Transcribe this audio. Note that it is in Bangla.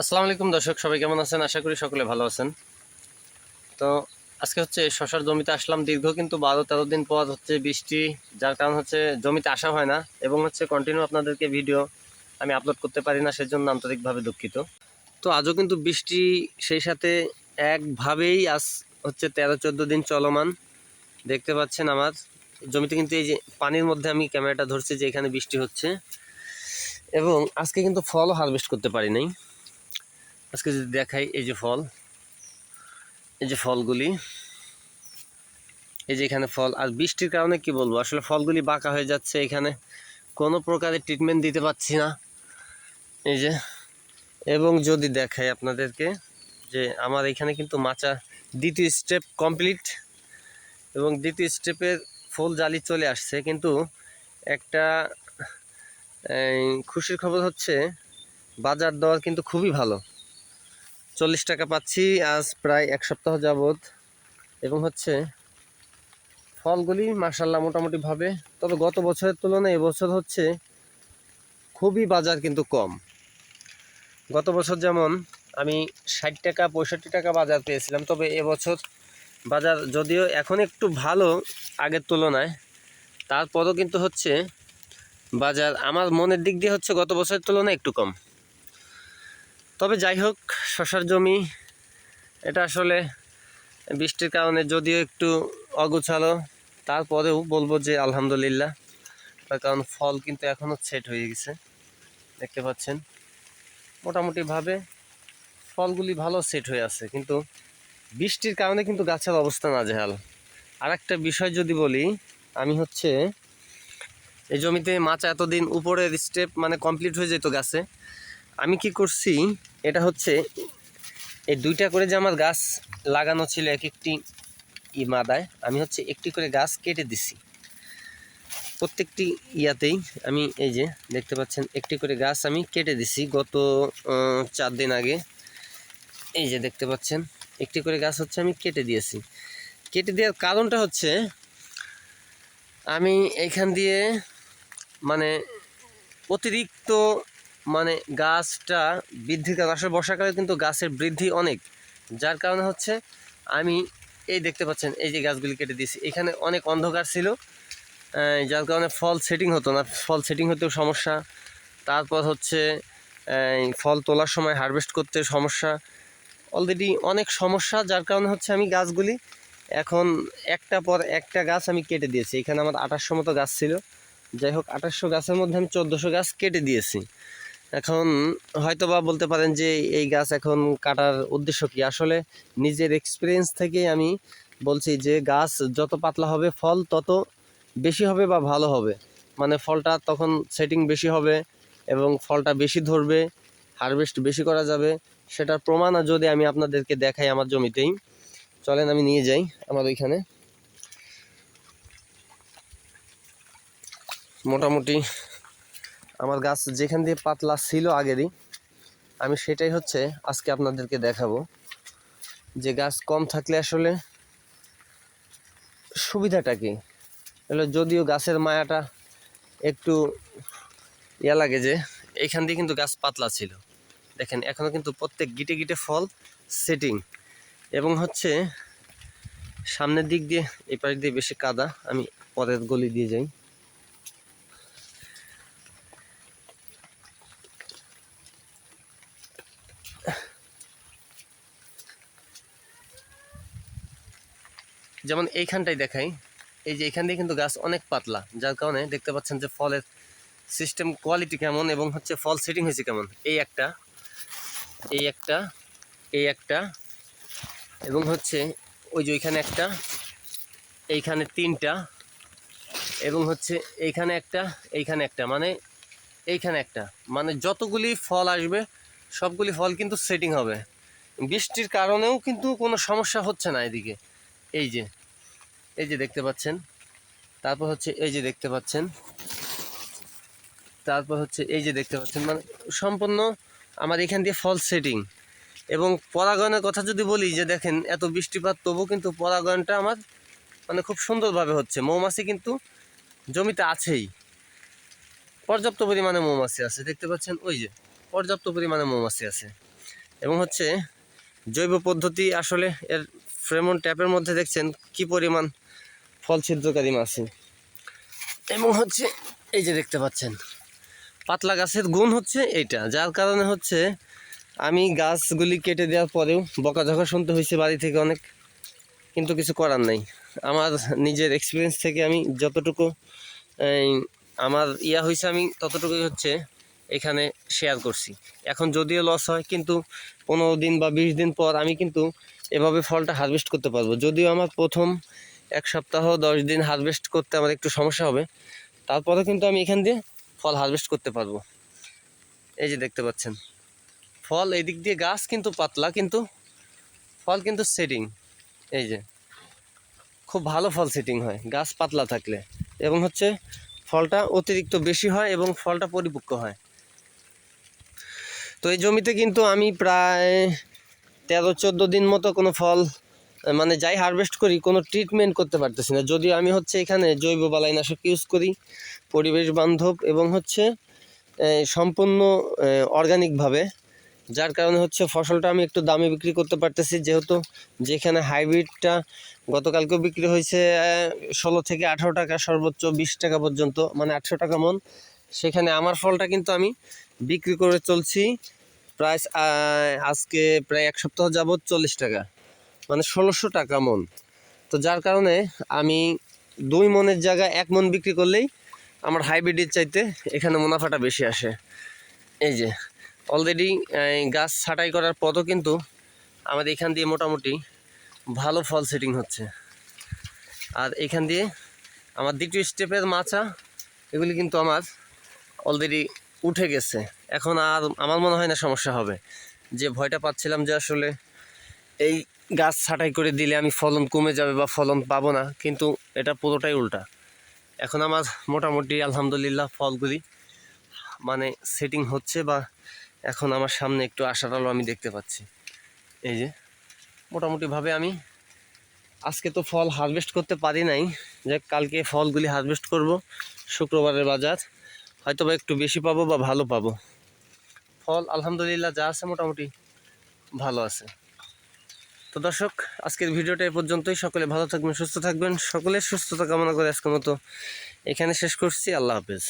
আসসালামু আলাইকুম দর্শক, সবাই কেমন আছেন? আশা করি সকলে ভালো আছেন। তো আজকে হচ্ছে শশার জমিতে আসলাম। দীর্ঘ কিন্তু বারো তেরো দিন পর হচ্ছে বৃষ্টি, যার কারণ হচ্ছে জমিতে আসা হয় না এবং হচ্ছে কন্টিনিউ আপনাদেরকে ভিডিও আমি আপলোড করতে পারি না, সেজন্য আন্তরিকভাবে দুঃখিত। তো আজও কিন্তু বৃষ্টি সেই সাথে একভাবেই আজ হচ্ছে তেরো চোদ্দ দিন চলমান। দেখতে পাচ্ছেন আমার জমিতে কিন্তু এই যে পানির মধ্যে আমি ক্যামেরাটা ধরছি যে এখানে বৃষ্টি হচ্ছে। এবং আজকে কিন্তু ফলও হারভেস্ট করতে পারি নাই। আজকে যদি দেখাই এই যে ফল, এই যে ফলগুলি, এই যে এখানে ফল, আর বৃষ্টির কারণে কি বলব? আসলে ফলগুলি বাঁকা হয়ে যাচ্ছে এখানে। কোনো প্রকারের ট্রিটমেন্ট দিতে পারছি না। এই যে, এবং যদি দেখাই আপনাদেরকে যে আমার এখানে কিন্তু মাচা দ্বিতীয় স্টেপ কমপ্লিট এবং দ্বিতীয় স্টেপের ফুল জালি চলে আসছে। কিন্তু একটা খুশির খবর হচ্ছে, বাজার দর কিন্তু খুবই ভালো। চল্লিশ টাকা পাচ্ছি। আজ প্রায় এক সপ্তাহ যাবৎ। এবং হচ্ছে, ফলগুলি মার্শাল্লাহ মোটামুটিভাবে, তবে গত বছরের তুলনায় এবছর হচ্ছে খুবই বাজার কিন্তু কম। গত বছর যেমন আমি ষাট টাকা, পঁয়ষট্টি টাকা বাজার পেয়েছিলাম, তবে এবছর বাজার যদিও এখন একটু ভালো আগের তুলনায়, তারপরও কিন্তু হচ্ছে বাজার আমার মনের দিক দিয়ে হচ্ছে গত বছরের তুলনায় একটু কম। তবে যাই হোক, শশার জমি, এটা আসলে বৃষ্টির কারণে যদিও একটু অগুছালো, তারপরেও বলব যে আলহামদুলিল্লাহ, তার কারণ ফল কিন্তু এখনও সেট হয়ে গেছে, দেখতে পাচ্ছেন। মোটামুটিভাবে ফলগুলি ভালো সেট হয়ে আছে, কিন্তু বৃষ্টির কারণে কিন্তু গাছের অবস্থা নাজেহাল। আর একটা বিষয় যদি বলি, আমি হচ্ছে এই জমিতে মাচা এতদিন উপরের স্টেপ মানে কমপ্লিট হয়ে যেত গাছে আমি কি করছি, এটা হচ্ছে এই দুইটা করে যে আমার গাছ লাগানো ছিল এক একটি ই মাদায়, আমি হচ্ছে একটি করে গাছ কেটে দিছি। প্রত্যেকটি ইয়াতেই আমি এই যে দেখতে পাচ্ছেন, একটি করে গাছ আমি কেটে দিছি গত চার দিন আগে। এই যে দেখতে পাচ্ছেন, একটি করে গাছ হচ্ছে আমি কেটে দিয়েছি। কেটে দেওয়ার কারণটা হচ্ছে, আমি এইখান দিয়ে মানে অতিরিক্ত মানে গাছটা বৃদ্ধি আসলে বর্ষাকালে কিন্তু গাছের বৃদ্ধি অনেক। যার কারণে হচ্ছে আমি এই দেখতে পাচ্ছেন, এই যে গাছগুলি কেটে দিয়েছি। এখানে অনেক অন্ধকার ছিল যার কারণে ফল সেটিং হতো না। ফল সেটিং হতেও সমস্যা। তারপর হচ্ছে ফল তোলার সময় হারভেস্ট করতে সমস্যা। অলরেডি অনেক সমস্যা, যার কারণে হচ্ছে আমি গাছগুলি এখন একটা পর একটা গাছ আমি কেটে দিয়েছি। এখানে আমার আঠাশশো মতো গাছ ছিল। যাই হোক, আঠাশশো গাছের মধ্যে আমি চোদ্দোশো গাছ কেটে দিয়েছি। এখন হয়তো বা বলতে পারেন যে এই গাছ এখন কাটার উদ্দেশ্য কি? আসলে নিজের এক্সপিরিয়েন্স থেকে আমি বলছি যে গাছ যত পাতলা হবে, ফল তত বেশি হবে বা ভালো হবে। মানে ফলটা তখন সেটিং বেশি হবে এবং ফলটা বেশি ধরবে হারভেস্ট বেশি করা যাবে। সেটার প্রমাণ যদি আমি আপনাদেরকে দেখাই আমার জমিতেই। চলেন আমি নিয়ে যাই আমার ওইখানে। মোটামুটি আমার গাছ যেখান দিয়ে পাতলা ছিল আগেরই আমি সেটাই হচ্ছে আজকে আপনাদেরকে দেখাবো। যে গাছ কম থাকলে আসলে সুবিধাটা কি? হলো যদিও গাছের মায়াটা একটু ইয়া লাগে যে এইখান দিয়ে কিন্তু গাছ পাতলা ছিল। দেখেন এখনও কিন্তু প্রত্যেক গিটে গিটে ফল সেটিং। এবং হচ্ছে সামনের দিক দিয়ে এই পাশ দিয়ে বেশি কাদা, আমি পরের গলি দিয়ে যাই। যেমন এইখানটাই দেখাই, এই যে এখান দিয়ে কিন্তু গাছ অনেক পাতলা, যার কারণে দেখতে পাচ্ছেন যে ফলের সিস্টেম কোয়ালিটি কেমন এবং হচ্ছে ফল সেটিং হয়েছে কেমন। এই একটা এই একটা এই একটা এবং হচ্ছে ওই যে ওইখানে একটা, এইখানে তিনটা এবং হচ্ছে এইখানে একটা এইখানে একটা মানে এইখানে একটা। মানে যতগুলি ফল আসবে, সবগুলি ফল কিন্তু সেটিং হবে। বৃষ্টির কারণেও কিন্তু কোনো সমস্যা হচ্ছে না এদিকে। এই যে এই যে দেখতে পাচ্ছেন। তারপর হচ্ছে এই যে দেখতে পাচ্ছেন। তারপর হচ্ছে এই যে দেখতে পাচ্ছেন। মানে সম্পূর্ণ আমার এখান দিয়ে ফল সেটিং এবং পরাগয়নের কথা যদি বলি, যে দেখেন, এত বৃষ্টিপাত তবু কিন্তু পরাগয়নটা আমার মানে খুব সুন্দরভাবে হচ্ছে। মৌমাছি কিন্তু জমিতে আছেই। পর্যাপ্ত পরিমাণে মৌমাছি আছে। দেখতে পাচ্ছেন, ওই যে, পর্যাপ্ত পরিমাণে মৌমাছি আছে। এবং হচ্ছে জৈব পদ্ধতি আসলে এর ফ্রেমন ট্যাপের মধ্যে দেখছেন কি পরিমাণ ফল ছিদ্রকারী মাছি। এবং হচ্ছে, এই যে দেখতে পাচ্ছেন, পাতলা গাছের গুণ হচ্ছে এইটা, যার কারণে হচ্ছে আমি গাছগুলি কেটে দেওয়ার পরেও বকাঝকা শুনতে হয়েছে বাড়ি থেকে অনেক, কিন্তু কিছু করার নাই। আমার নিজের এক্সপিরিয়েন্স থেকে আমি যতটুকু আমার ইয়া হয়েছে আমি ততটুকুই হচ্ছে এখানে শেয়ার করছি। এখন যদিও লস হয়, কিন্তু পনেরো দিন বা বিশ দিন পর আমি কিন্তু এভাবে ফলটা হারভেস্ট করতে পারব। যদিও আমার প্রথম এক সপ্তাহ, দশ দিন হারভেস্ট করতে আমার একটু সমস্যা হবে তারপরে কিন্তু আমি এখান দিয়ে ফল হারভেস্ট করতে পারব। এই যে দেখতে পাচ্ছেন, ফল এদিক দিয়ে গাছ কিন্তু পাতলা, কিন্তু ফল কিন্তু সেটিং এই যে খুব ভালো ফল সেটিং হয়, গাছ পাতলা থাকলে। এবং হচ্ছে ফলটা অতিরিক্ত বেশি হয় এবং ফলটা পরিপক্ক হয়। তো এই জমিতে কিন্তু আমি প্রায় তেরো চোদ্দ দিন মতো কোনো ফল মানে যাই হারভেস্ট করি, কোনো ট্রিটমেন্ট করতে পারতেছি না। যদিও আমি হচ্ছে এখানে জৈব বালাইনাশক ইউজ করি, পরিবেশ বান্ধব এবং হচ্ছে সম্পূর্ণ অর্গানিকভাবে যার কারণে হচ্ছে ফসলটা আমি একটু দামে বিক্রি করতে পারতেছি, যেহেতু যেখানে হাইব্রিডটা গতকালকেও বিক্রি হয়েছে ষোলো থেকে আঠারো টাকা, সর্বোচ্চ বিশ টাকা পর্যন্ত মানে আটশো টাকা মন। সেখানে আমার ফলটা কিন্তু আমি বিক্রি করে চলছি। আহ, আজকে প্রায় এক সপ্তাহ যাবৎ চল্লিশ টাকা। মানে ষোলোশো টাকা মন। তো যার কারণে আমি দুই মনের জায়গায় এক মন বিক্রি করলেই আমার হাইব্রিডের চাইতে এখানে মুনাফাটা বেশি আসে। এই যে অলরেডি গাছ ছাঁটাই করার পরও কিন্তু আমাদের এখান দিয়ে মোটামুটি ভালো ফল সেটিং হচ্ছে। আর এখান দিয়ে আমার দ্বিতীয় স্টেপের মাচা এগুলি কিন্তু আমার অলরেডি উঠে গেছে। এখন আর আমার মনে হয় না সমস্যা হবে। যে ভয়টা পাচ্ছিলাম যে আসলে এই গাছ ছাঁটাই করে দিলে আমি ফলন কমে যাবে বা ফলন পাবো না, কিন্তু এটা পুরোটাই উল্টা। এখন আমার মোটামুটি আলহামদুলিল্লাহ ফলগুলি মানে সেটিং হচ্ছে বা এখন আমার সামনে একটু আশার আলো আমি দেখতে পাচ্ছি। এই যে, মোটামুটিভাবে আমি আজকে তো ফল হারভেস্ট করতে পারি নাই। যে কালকে ফলগুলি হারভেস্ট করব। শুক্রবারের বাজার। হয়তো বা একটু বেশি পাবো বা ভালো পাবো। ফল আলহামদুলিল্লাহ যা আছে মোটামুটি ভালো আছে। তো দর্শক, আজকের ভিডিওটা এ পর্যন্তই। সকলে ভালো থাকবেন, সুস্থ থাকবেন। সকলের সুস্থতা কামনা করে আজকের মতো এখানে শেষ করছি। আল্লাহ হাফেজ।